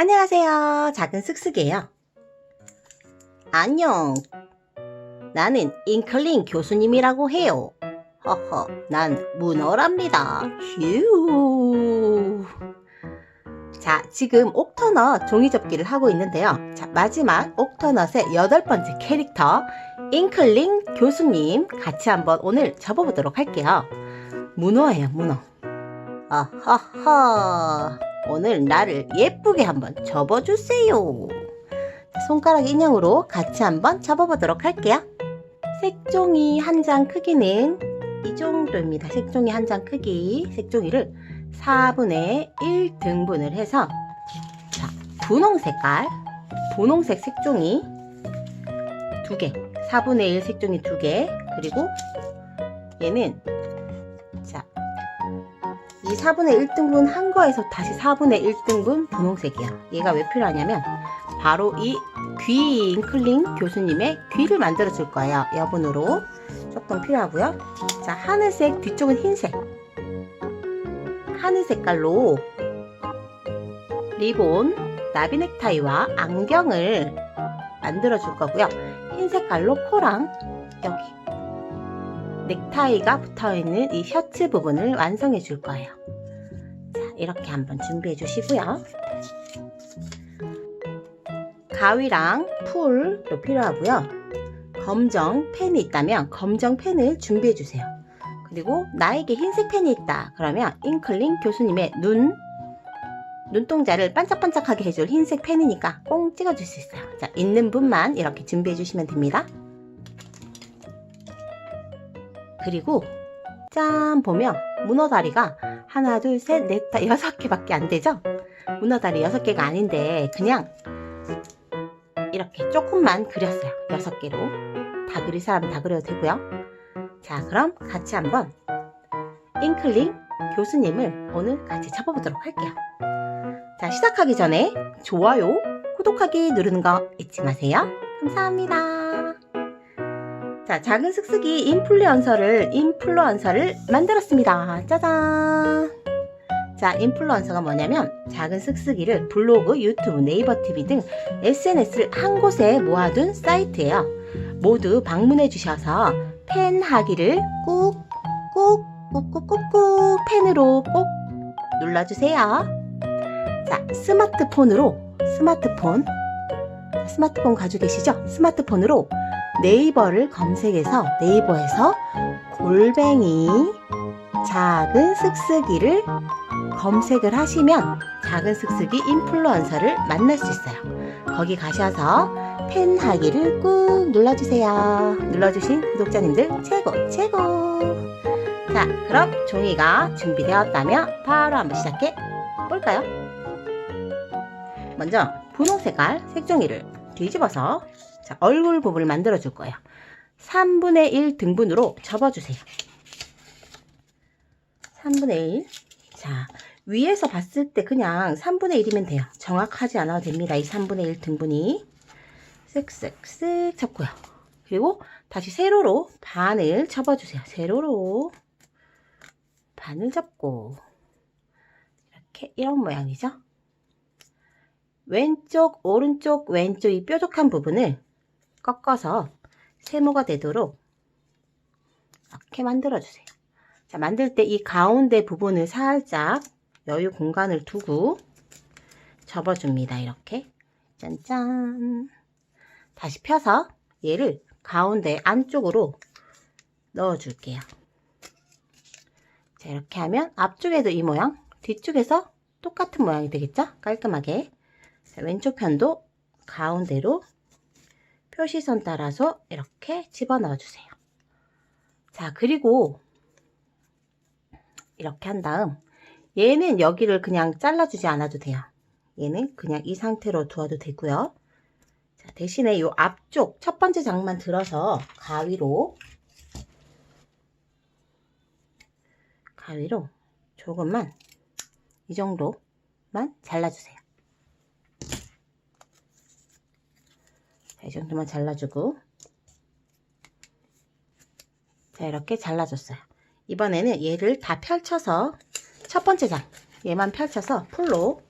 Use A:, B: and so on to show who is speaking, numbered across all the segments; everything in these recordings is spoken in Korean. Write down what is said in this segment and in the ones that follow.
A: 안녕하세요. 작은 쓱쓱이에요. 안녕. 나는 잉클린 교수님이라고 해요. 허허, 난 문어랍니다. 휴. 자, 지금 옥터넛 종이접기를 하고 있는데요. 자, 마지막 옥터넛의 여덟 번째 캐릭터, 잉클린 교수님 같이 한번 오늘 접어보도록 할게요. 문어예요, 문어. 아하하. 오늘 나를 예쁘게 한번 접어주세요. 손가락 인형으로 같이 한번 접어보도록 할게요. 색종이 한 장 크기는 이 정도입니다. 색종이 한 장 크기. 색종이를 4분의 1 등분을 해서 자, 분홍 색깔, 분홍색 색종이 두 개, 4분의 1 색종이 두 개, 그리고 얘는 자, 이 4분의 1등분 한 거에서 다시 4분의 1등분 분홍색이야. 얘가 왜 필요하냐면 바로 이 귀 잉클링 교수님의 귀를 만들어 줄 거예요. 여분으로 조금 필요하고요. 자, 하늘색 뒤쪽은 흰색. 하늘 색깔로 리본, 나비 넥타이와 안경을 만들어 줄 거고요. 흰 색깔로 코랑 여기 넥타이가 붙어 있는 이 셔츠 부분을 완성해 줄 거예요. 자, 이렇게 한번 준비해 주시고요. 가위랑 풀도 필요하고요. 검정 펜이 있다면 검정 펜을 준비해 주세요. 그리고 나에게 흰색 펜이 있다. 그러면 잉클링 교수님의 눈 눈동자를 반짝반짝하게 해줄 흰색 펜이니까 꽁 찍어줄 수 있어요. 자, 있는 분만 이렇게 준비해 주시면 됩니다. 그리고 짠 보면 문어다리가 하나 둘 셋 넷 다 여섯 개밖에 안 되죠? 문어다리 여섯 개가 아닌데 그냥 이렇게 조금만 그렸어요. 여섯 개로 다 그릴 사람 다 그려도 되고요. 자 그럼 같이 한번 잉클링 교수님을 오늘 같이 잡아보도록 할게요. 자 시작하기 전에 좋아요, 구독하기 누르는 거 잊지 마세요. 감사합니다. 자, 작은 슥슥이 인플루언서를, 인플루언서를 만들었습니다. 짜잔! 자, 인플루언서가 뭐냐면, 작은 슥슥이를 블로그, 유튜브, 네이버 TV 등 SNS를 한 곳에 모아둔 사이트예요. 모두 방문해 주셔서 팬 하기를 꾹, 꾹, 꾹꾹꾹꾹 펜으로 꼭 눌러주세요. 자, 스마트폰으로, 스마트폰, 스마트폰 가지고 계시죠? 스마트폰으로 네이버를 검색해서 네이버에서 골뱅이 작은 슥슥이를 검색을 하시면 작은 슥슥이 인플루언서를 만날 수 있어요. 거기 가셔서 팬 하기를 꾹 눌러주세요. 눌러주신 구독자님들 최고 최고. 자, 그럼 종이가 준비되었다면 바로 한번 시작해 볼까요? 먼저 분홍 색깔 색종이를 뒤집어서 자, 얼굴 부분을 만들어 줄 거예요. 3분의 1 등분으로 접어주세요. 3분의 1. 자, 위에서 봤을 때 그냥 3분의 1이면 돼요. 정확하지 않아도 됩니다. 이 3분의 1 등분이. 쓱쓱쓱 접고요. 그리고 다시 세로로 반을 접어주세요. 세로로 반을 접고 이렇게 이런 모양이죠. 왼쪽, 오른쪽, 왼쪽 이 뾰족한 부분을 꺾어서 세모가 되도록 이렇게 만들어주세요. 자, 만들 때 이 가운데 부분을 살짝 여유 공간을 두고 접어줍니다. 이렇게. 짠짠. 다시 펴서 얘를 가운데 안쪽으로 넣어줄게요. 자, 이렇게 하면 앞쪽에도 이 모양, 뒤쪽에서 똑같은 모양이 되겠죠? 깔끔하게. 자, 왼쪽 편도 가운데로 표시선 따라서 이렇게 집어넣어 주세요. 자, 그리고 이렇게 한 다음 얘는 여기를 그냥 잘라주지 않아도 돼요. 얘는 그냥 이 상태로 두어도 되고요. 자, 대신에 이 앞쪽 첫 번째 장만 들어서 가위로 가위로 조금만 이 정도만 잘라주세요. 자, 이 정도만 잘라주고 자 이렇게 잘라줬어요. 이번에는 얘를 다 펼쳐서 첫 번째 장 얘만 펼쳐서 풀로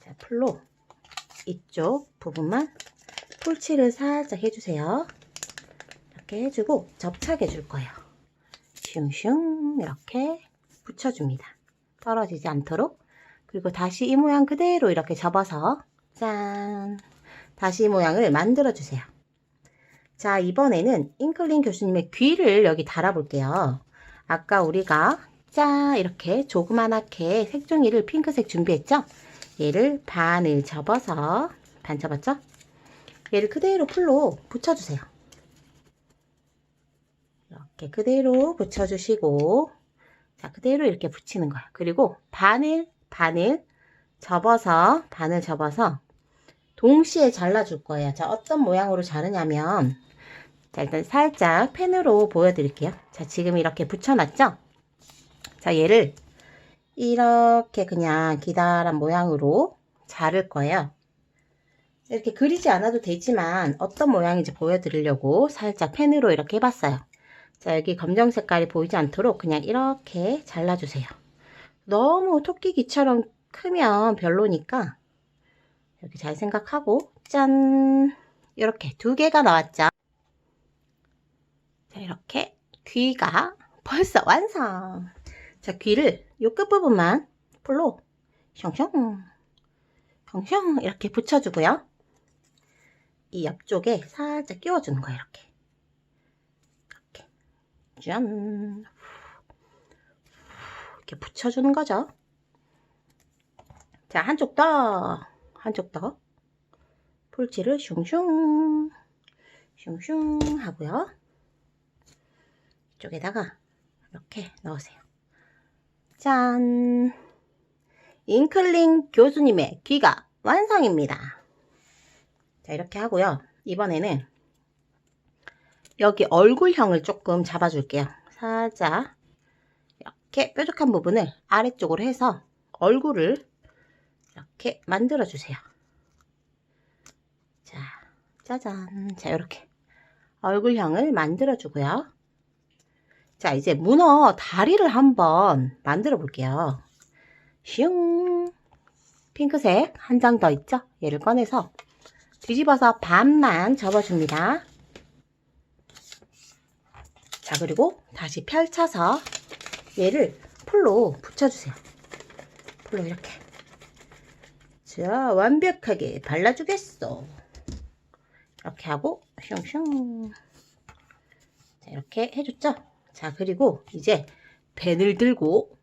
A: 자, 풀로 이쪽 부분만 풀칠을 살짝 해주세요. 이렇게 해주고 접착해 줄 거예요. 슝슝 이렇게 붙여줍니다. 떨어지지 않도록. 그리고 다시 이 모양 그대로 이렇게 접어서 짠! 다시 이 모양을 만들어 주세요. 자, 이번에는 잉클린 교수님의 귀를 여기 달아볼게요. 아까 우리가 짜 이렇게 조그만하게 색종이를 핑크색 준비했죠? 얘를 반을 접어서 반 접었죠? 얘를 그대로 풀로 붙여주세요. 이렇게 그대로 붙여주시고 자 그대로 이렇게 붙이는 거예요. 그리고 반을 반을 접어서 반을 접어서 동시에 잘라줄 거예요. 자 어떤 모양으로 자르냐면 자 일단 살짝 펜으로 보여드릴게요. 자 지금 이렇게 붙여놨죠? 자 얘를 이렇게 그냥 기다란 모양으로 자를 거예요. 이렇게 그리지 않아도 되지만 어떤 모양인지 보여드리려고 살짝 펜으로 이렇게 해봤어요. 자, 여기 검정 색깔이 보이지 않도록 그냥 이렇게 잘라주세요. 너무 토끼기처럼 크면 별로니까 여기 잘 생각하고 짠! 이렇게 두 개가 나왔죠. 자, 이렇게 귀가 벌써 완성! 자, 귀를 요 끝부분만 풀로 숑숑 숑숑 이렇게 붙여주고요. 이 옆쪽에 살짝 끼워주는 거예요, 이렇게. 이렇게. 짠. 이렇게 붙여주는 거죠. 자, 한쪽 더. 한쪽 더. 풀칠을 슝슝. 슝슝 하고요. 이쪽에다가 이렇게 넣으세요. 짠! 잉클링 교수님의 귀가 완성입니다. 자, 이렇게 하고요. 이번에는 여기 얼굴형을 조금 잡아줄게요. 살짝 이렇게 뾰족한 부분을 아래쪽으로 해서 얼굴을 이렇게 만들어주세요. 자, 짜잔. 자, 이렇게 얼굴형을 만들어주고요. 자, 이제 문어 다리를 한번 만들어 볼게요. 슝. 핑크색 한 장 더 있죠? 얘를 꺼내서 뒤집어서 반만 접어줍니다. 자, 그리고 다시 펼쳐서 얘를 풀로 붙여주세요. 풀로 이렇게. 자, 완벽하게 발라주겠어. 이렇게 하고, 슝슝. 자, 이렇게 해줬죠? 자, 그리고 이제 펜을 들고,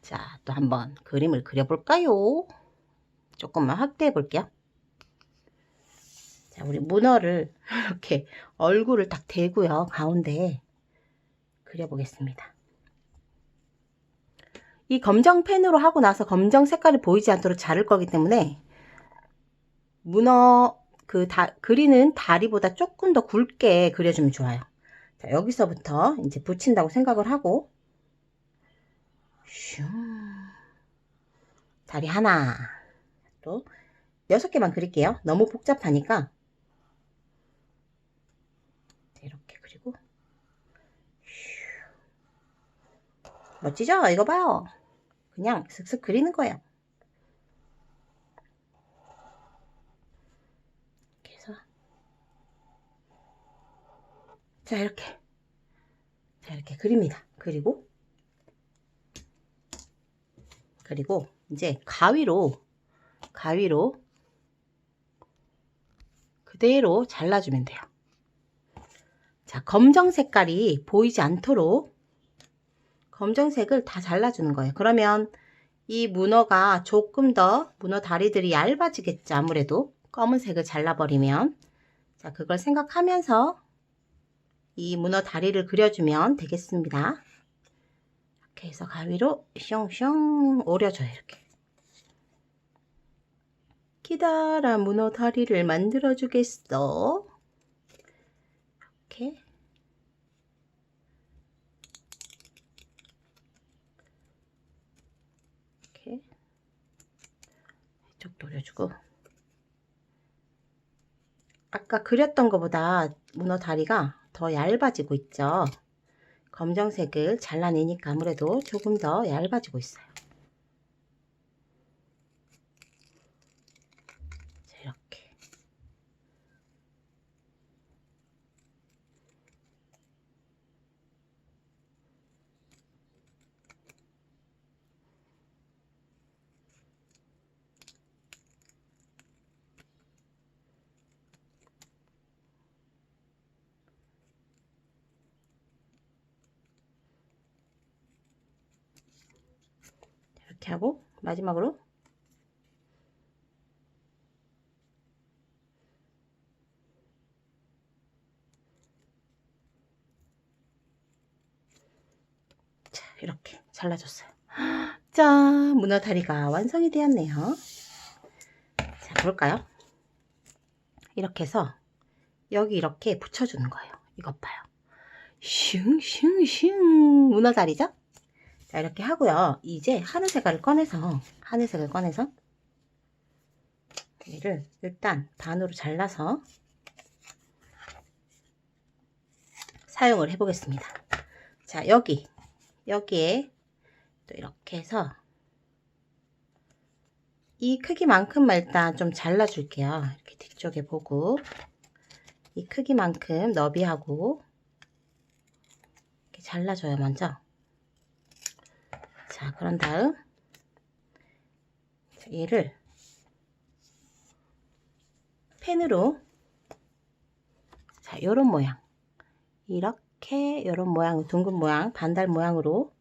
A: 자, 또 한번 그림을 그려볼까요? 조금만 확대해 볼게요. 자, 우리 문어를 이렇게 얼굴을 딱 대고요. 가운데에 그려보겠습니다. 이 검정 펜으로 하고 나서 검정 색깔이 보이지 않도록 자를 거기 때문에 문어 그 다, 그리는 다리보다 조금 더 굵게 그려주면 좋아요. 자, 여기서부터 이제 붙인다고 생각을 하고 슝 다리 하나 또 여섯 개만 그릴게요. 너무 복잡하니까 이렇게 그리고 슈. 멋지죠? 이거 봐요. 그냥 슥슥 그리는 거예요. 이렇게 해서 자 이렇게 자 이렇게 그립니다. 그리고 그리고 이제 가위로 가위로 그대로 잘라주면 돼요. 자, 검정 색깔이 보이지 않도록 검정색을 다 잘라주는 거예요. 그러면 이 문어가 조금 더 문어 다리들이 얇아지겠죠. 아무래도 검은색을 잘라버리면 자, 그걸 생각하면서 이 문어 다리를 그려주면 되겠습니다. 이렇게 해서 가위로 숑숑 오려줘요. 이렇게. 기다란 문어 다리를 만들어 주겠어. 이렇게. 이렇게. 올려주고. 아까 그렸던 것보다 문어 다리가 더 얇아지고 있죠. 검정색을 잘라내니까 아무래도 조금 더 얇아지고 있어요. 이렇게 하고 마지막으로. 자 이렇게 잘라줬어요. 짠 문어 다리가 완성이 되었네요. 자 볼까요? 이렇게 해서 여기 이렇게 붙여주는 거예요. 이것 봐요. 슝슝슝. 문어 다리죠 자 이렇게 하고요. 이제 하늘색을 꺼내서 하늘색을 꺼내서 얘를 일단 반으로 잘라서 사용을 해 보겠습니다. 자 여기 여기에 또 이렇게 해서 이 크기만큼만 일단 좀 잘라 줄게요. 이렇게 뒤쪽에 보고 이 크기만큼 너비하고 이렇게 잘라줘요 먼저 자 그런 다음. 자, 얘를 펜으로 자 요런 모양. 이렇게 요런 모양 둥근 모양 반달 모양으로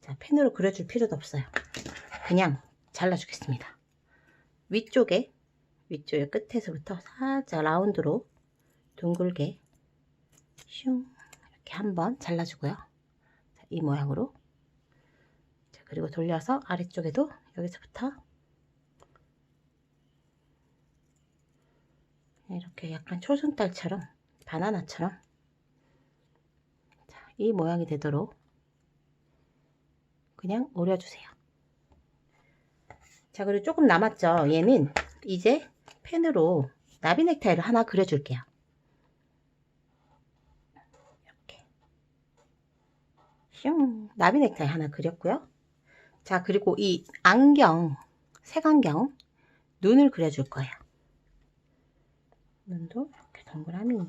A: 자 펜으로 그려줄 필요도 없어요. 그냥 잘라주겠습니다. 위쪽에 위쪽에 끝에서부터 살짝 라운드로 둥글게 슝 이렇게 한번 잘라주고요. 자, 이 모양으로 자, 그리고 돌려서 아래쪽에도 여기서부터 이렇게 약간 초승달처럼 바나나처럼 자, 이 모양이 되도록 그냥 오려주세요. 자 그리고 조금 남았죠. 얘는 이제 펜으로 나비 넥타이를 하나 그려줄게요. 이렇게 슝 나비 넥타이 하나 그렸고요. 자 그리고 이 안경 색안경 눈을 그려줄 거예요. 눈도 이렇게 동그라미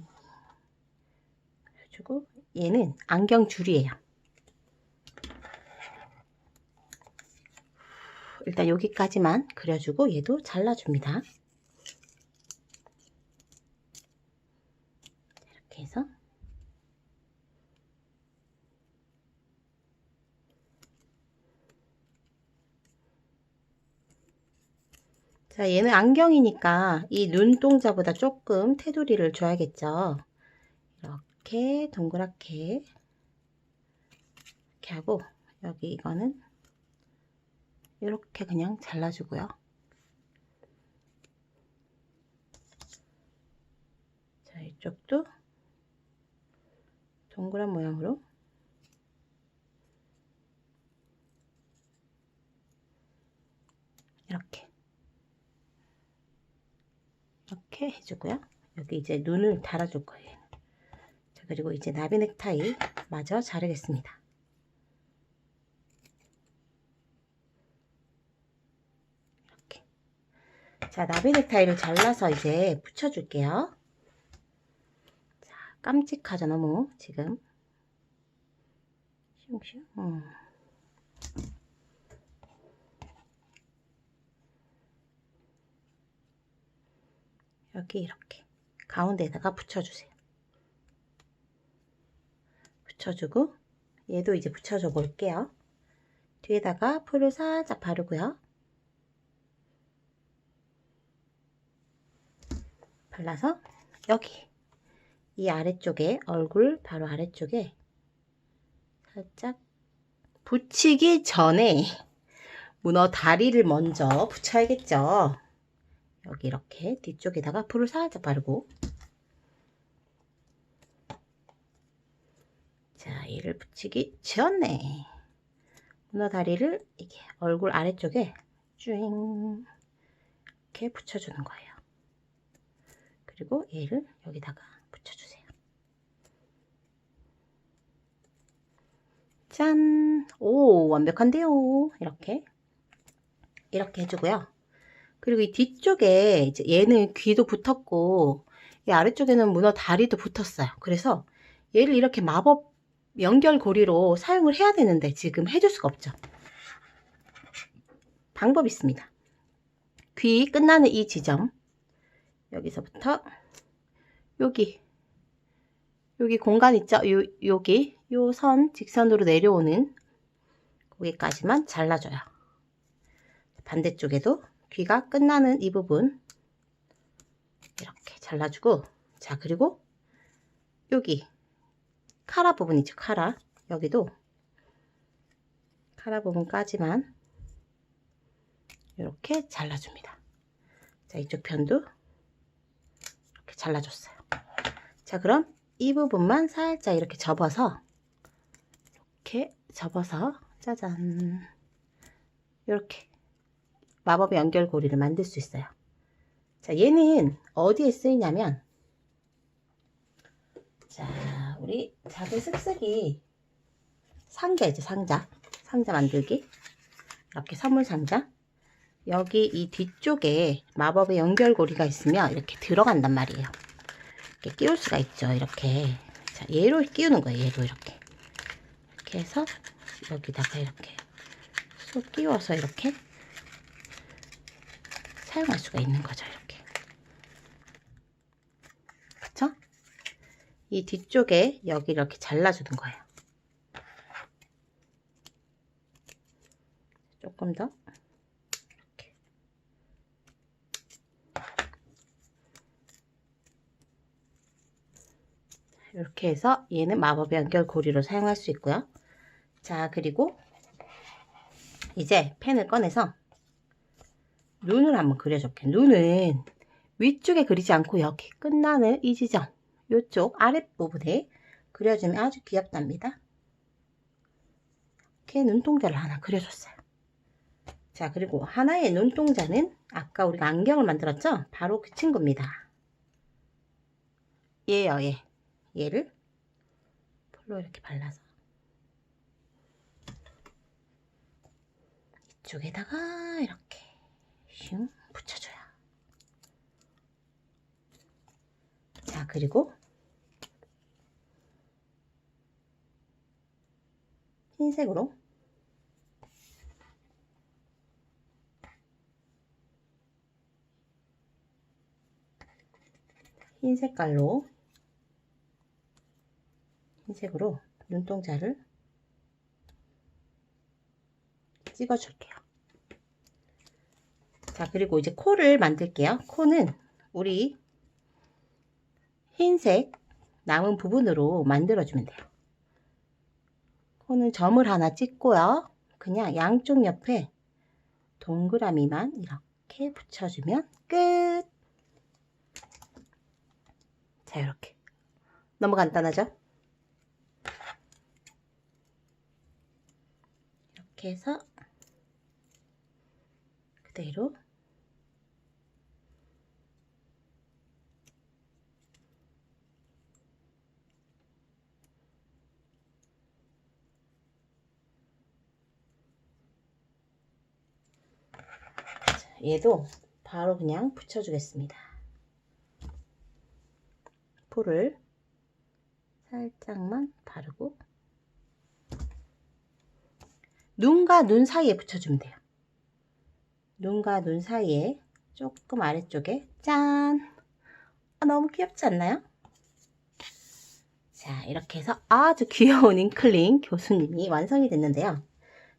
A: 그려주고 얘는 안경 줄이에요. 일단 여기까지만 그려주고 얘도 잘라줍니다. 이렇게 해서 자 얘는 안경이니까 이 눈동자보다 조금 테두리를 줘야겠죠. 이렇게 동그랗게 이렇게 하고 여기 이거는 이렇게 그냥 잘라주고요. 자, 이쪽도 동그란 모양으로 이렇게 이렇게 해주고요. 여기 이제 눈을 달아줄 거예요. 자, 그리고 이제 나비 넥타이 마저 자르겠습니다. 자, 나비 넥타이를 잘라서 이제 붙여줄게요. 자, 깜찍하죠, 너무, 지금. 슝슝. 음. 여기 이렇게 가운데에다가 붙여주세요. 붙여주고, 얘도 이제 붙여줘 볼게요. 뒤에다가 풀을 살짝 바르고요. 발라서 여기 이 아래쪽에 얼굴 바로 아래쪽에 살짝 붙이기 전에 문어 다리를 먼저 붙여야겠죠. 여기 이렇게 뒤쪽에다가 풀을 살짝 바르고 자 얘를 붙이기 전에 문어 다리를 이게 얼굴 아래쪽에 쭈잉 이렇게 붙여주는 거예요. 그리고 얘를 여기다가 붙여주세요. 짠! 오, 완벽한데요. 이렇게. 이렇게 해주고요. 그리고 이 뒤쪽에 이제 얘는 귀도 붙었고, 이 아래쪽에는 문어 다리도 붙었어요. 그래서 얘를 이렇게 마법 연결고리로 사용을 해야 되는데 지금 해줄 수가 없죠. 방법이 있습니다. 귀 끝나는 이 지점 여기서부터 여기 여기 공간 있죠? 요, 여기 요 선 직선으로 내려오는 여기까지만 잘라줘요. 반대쪽에도 귀가 끝나는 이 부분 이렇게 잘라주고 자 그리고 여기 카라 부분 있죠 카라 여기도 카라 부분까지만 이렇게 잘라줍니다. 자 이쪽 편도 이렇게 잘라줬어요. 자 그럼 이 부분만 살짝 이렇게 접어서 이렇게 접어서 짜잔 이렇게 마법의 연결고리를 만들 수 있어요. 자 얘는 어디에 쓰이냐면 자 우리 작은 쓱쓱이 상자 있죠 상자 상자 만들기 이렇게 선물 상자 여기 이 뒤쪽에 마법의 연결고리가 있으면 이렇게 들어간단 말이에요. 이렇게 끼울 수가 있죠. 이렇게. 자, 얘로 끼우는 거예요. 얘로 이렇게. 이렇게 해서 여기다가 이렇게 쏙 끼워서 이렇게 사용할 수가 있는 거죠. 이렇게. 그쵸? 이 뒤쪽에 여기 이렇게 잘라주는 거예요. 조금 더 이렇게 해서 얘는 마법의 연결고리로 사용할 수 있고요. 자, 그리고 이제 펜을 꺼내서 눈을 한번 그려줄게요. 눈은 위쪽에 그리지 않고 여기 끝나는 이 지점, 이쪽 아랫부분에 그려주면 아주 귀엽답니다. 이렇게 눈동자를 하나 그려줬어요. 자, 그리고 하나의 눈동자는 아까 우리가 안경을 만들었죠? 바로 그 친구입니다. 얘요, 얘. 얘를 폴로 이렇게 발라서 이쪽에다가 이렇게 슝 붙여줘요. 자, 그리고 흰색으로 흰 색깔로 흰색으로 눈동자를 찍어줄게요. 자, 그리고 이제 코를 만들게요. 코는 우리 흰색 남은 부분으로 만들어주면 돼요. 코는 점을 하나 찍고요. 그냥 양쪽 옆에 동그라미만 이렇게 붙여주면 끝! 자, 이렇게. 너무 간단하죠? 이렇게 해서 그대로 자, 얘도 바로 그냥 붙여주겠습니다. 풀을 살짝만 바르고 눈과 눈 사이에 붙여주면 돼요. 눈과 눈 사이에 조금 아래쪽에 짠! 아, 너무 귀엽지 않나요? 자, 이렇게 해서 아주 귀여운 잉클링 교수님이 완성이 됐는데요.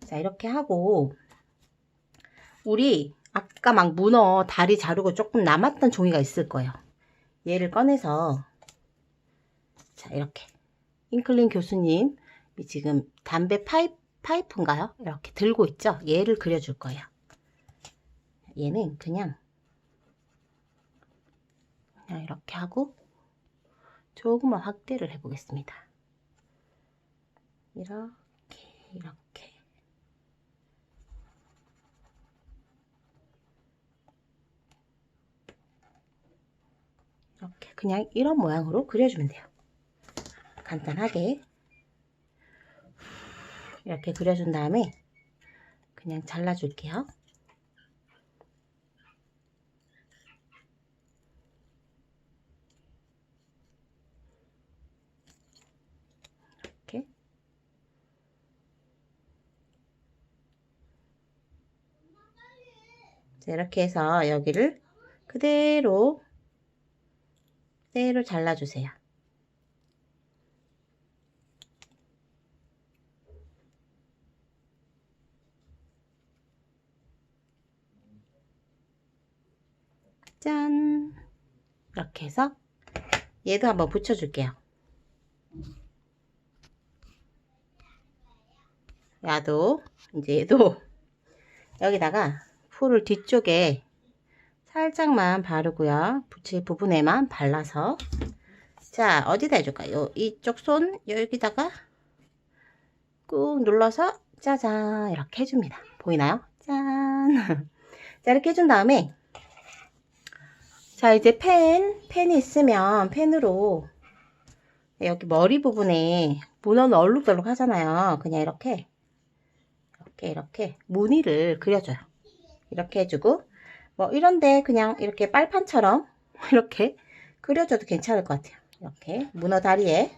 A: 자, 이렇게 하고 우리 아까 막 문어 다리 자르고 조금 남았던 종이가 있을 거예요. 얘를 꺼내서 자, 이렇게 잉클링 교수님 이 지금 담배 파이프 파이프인가요? 이렇게 들고 있죠? 얘를 그려줄 거예요. 얘는 그냥 그냥 이렇게 하고 조금만 확대를 해보겠습니다. 이렇게 이렇게 이렇게 그냥 이런 모양으로 그려주면 돼요. 간단하게 이렇게 그려준 다음에 그냥 잘라줄게요. 이렇게 자, 이렇게 해서 여기를 그대로 그대로 잘라주세요. 짠! 이렇게 해서 얘도 한번 붙여줄게요. 야도 이제 얘도 여기다가 풀을 뒤쪽에 살짝만 바르고요. 붙일 부분에만 발라서 자 어디다 해줄까요? 이쪽 손 여기다가 꾹 눌러서 짜잔 이렇게 해줍니다. 보이나요? 짠. 자 이렇게 해준 다음에 자 이제 펜 펜이 있으면 펜으로 여기 머리 부분에 문어는 얼룩덜룩 하잖아요. 그냥 이렇게 이렇게 이렇게 무늬를 그려줘요. 이렇게 해주고 뭐 이런데 그냥 이렇게 빨판처럼 이렇게 그려줘도 괜찮을 것 같아요. 이렇게 문어 다리에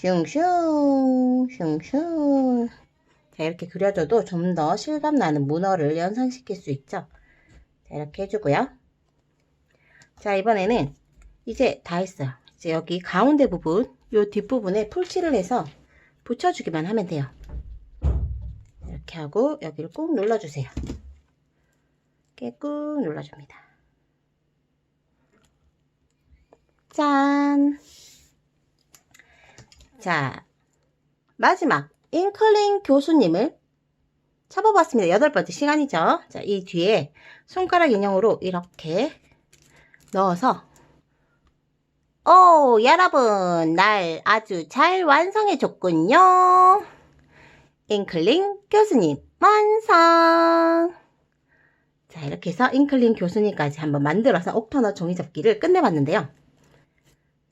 A: 슝슝 슝슝 자 이렇게 그려줘도 좀 더 실감 나는 문어를 연상시킬 수 있죠. 자 이렇게 해주고요. 자 이번에는 이제 다 했어요. 이제 여기 가운데 부분 요 뒷부분에 풀칠을 해서 붙여주기만 하면 돼요. 이렇게 하고 여기를 꾹 눌러주세요. 이렇게 꾹 눌러줍니다. 짠! 자, 마지막 잉클링 교수님을 잡아봤습니다. 여덟 번째 시간이죠. 자, 이 뒤에 손가락 인형으로 이렇게 넣어서 오, 여러분, 날 아주 잘 완성해줬군요. 잉클링 교수님 완성! 자, 이렇게 해서 잉클링 교수님까지 한번 만들어서 옥터너 종이접기를 끝내봤는데요.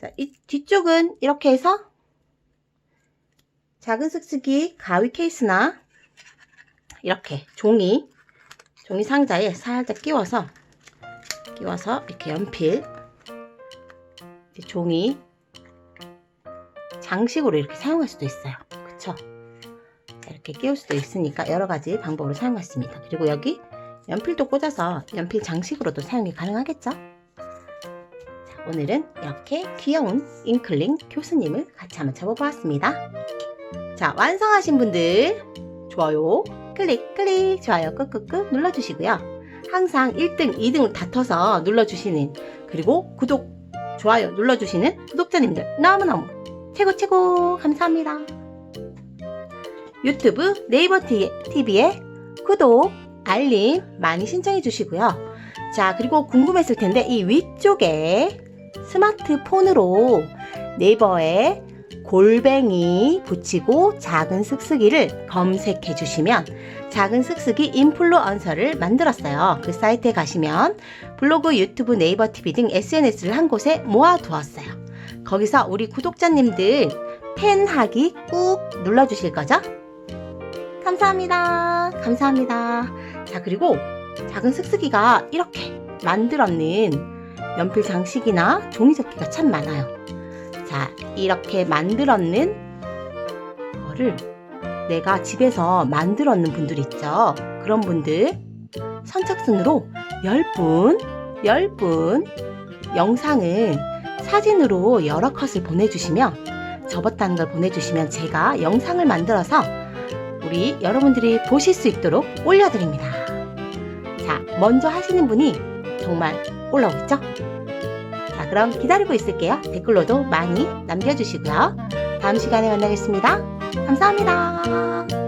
A: 자, 이 뒤쪽은 이렇게 해서 작은 쓱쓱이 가위 케이스나 이렇게 종이, 종이 상자에 살짝 끼워서 끼워서 이렇게 연필 종이 장식으로 이렇게 사용할 수도 있어요. 그쵸? 자, 이렇게 끼울 수도 있으니까 여러 가지 방법으로 사용했습니다. 그리고 여기 연필도 꽂아서 연필 장식으로도 사용이 가능하겠죠? 자, 오늘은 이렇게 귀여운 잉클링 교수님을 같이 한번 잡아보았습니다. 자, 완성하신 분들 좋아요, 클릭, 클릭, 좋아요, 끄끄끄 눌러주시고요. 항상 1등, 2등을 다퉈서 눌러주시는 그리고 구독, 좋아요 눌러주시는 구독자님들 너무너무 최고 최고 감사합니다. 유튜브 네이버 TV에 구독, 알림 많이 신청해 주시고요. 자, 그리고 궁금했을 텐데 이 위쪽에 스마트폰으로 네이버에 골뱅이 붙이고 작은 쓱쓱이를 검색해 주시면 작은 쓱쓱이 인플루언서를 만들었어요. 그 사이트에 가시면 블로그, 유튜브, 네이버 TV 등 SNS를 한 곳에 모아두었어요. 거기서 우리 구독자님들 팬하기 꾹 눌러주실 거죠? 감사합니다. 감사합니다. 자, 그리고 작은 쓱쓱이가 이렇게 만들었는 연필 장식이나 종이 접기가 참 많아요. 자, 이렇게 만들었는 거를 내가 집에서 만들었는 분들 있죠. 그런 분들 선착순으로 10분, 10분 영상을 사진으로 여러 컷을 보내주시면 접었다는 걸 보내주시면 제가 영상을 만들어서 우리 여러분들이 보실 수 있도록 올려드립니다. 자, 먼저 하시는 분이 정말 올라오겠죠? 자, 그럼 기다리고 있을게요. 댓글로도 많이 남겨주시고요. 다음 시간에 만나겠습니다. 감사합니다.